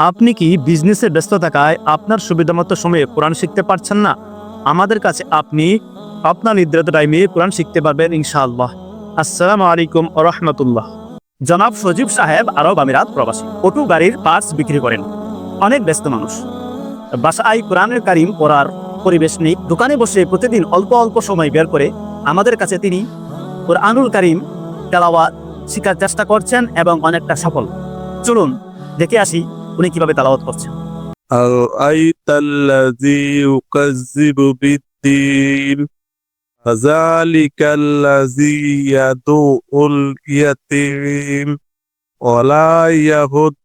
আপনি কি বিজনেসে ব্যস্ত থাকায় আপনার সুবিধামতো সময়ে কোরআন শিখতে পারছেন না? আমাদের কাছে আপনি আপনার নির্ধারিত টাইমে কোরআন শিখতে পারবেন ইনশাআল্লাহ। আসসালামু আলাইকুম রহমতুল্লাহ। জনাব সজীব সাহেব আরব আমিরাত প্রবাসী। অটো গাড়ির পার্টস বিক্রি করেন। অনেক ব্যস্ত মানুষ। বাসায় কোরআনের কারিম পড়ার পরিবেশ নেই। দোকানে বসে প্রতিদিন অল্প অল্প সময় বের করে আমাদের কাছে তিনি কোরআনুল কারিম তেলাওয়াত শেখার চেষ্টা করছেন এবং অনেকটা সফল। চলুন, দেখে আসি উনি কিভাবে তেলাওয়াত করছেন أرأيت الذي يكذب بالدين فذلك الذي يدعو اليتيم ولا يهد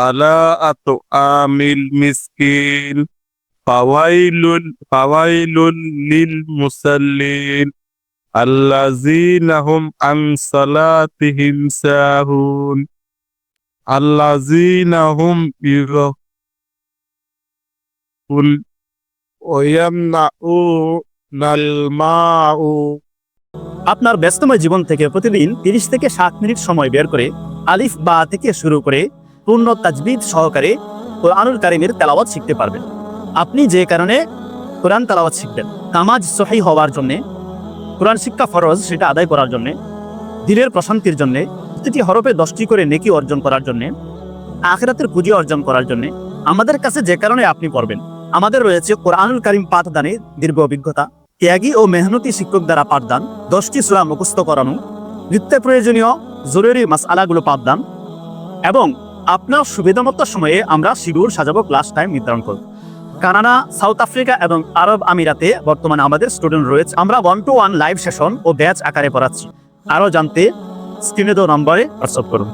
على أطعام المسكين فويل فويل للمصلين الذين هم عن صلاتهم ساهون আল্লাযীনাহুম আপনার ব্যস্তময় জীবন থেকে প্রতিদিন তিরিশ থেকে সাত মিনিট সময় বের করে আলিফ বা থেকে শুরু করে পূর্ণ তাজবিদ সহকারে কোরআনুল কারিমের তেলাওয়াত শিখতে পারবেন। আপনি যে কারণে কোরআন তেলাওয়াত শিখবেন কামাজ সহি হওয়ার জন্যে, কোরআন শিক্ষা ফরজ সেটা আদায় করার জন্যে, দিলের প্রশান্তির জন্যে প্রতিটি হরফে দশটি করে নেকি অর্জন করার জন্যে, আখেরাতের পুঁজি অর্জন করার জন্যে আমাদের কাছে যে কারণে আপনি পড়বেন, আমাদের রয়েছে কোরআনুল কারিম পাঠদানে দীর্ঘ অভিজ্ঞতা, ত্যাগী ও মেহনতি শিক্ষক দ্বারা পাঠদান, দশটি সুরা মুখস্থ করানো, নিত্য প্রয়োজনীয়, জরুরি মাসআলাগুলো পাঠদান এবং আপনার সুবিধামতো সময়ে আমরা শিডিউল সাজাবো ক্লাস টাইম নির্ধারণ করব। কানাডা, সাউথ আফ্রিকা এবং আরব আমিরাতে বর্তমানে আমাদের স্টুডেন্ট রয়েছে। আমরা one to one live session O batch আকারে পড়াচ্ছি। আরও জানতে স্ক্রিনে দেওয়া নাম্বারে হোয়াটসঅ্যাপ করুন।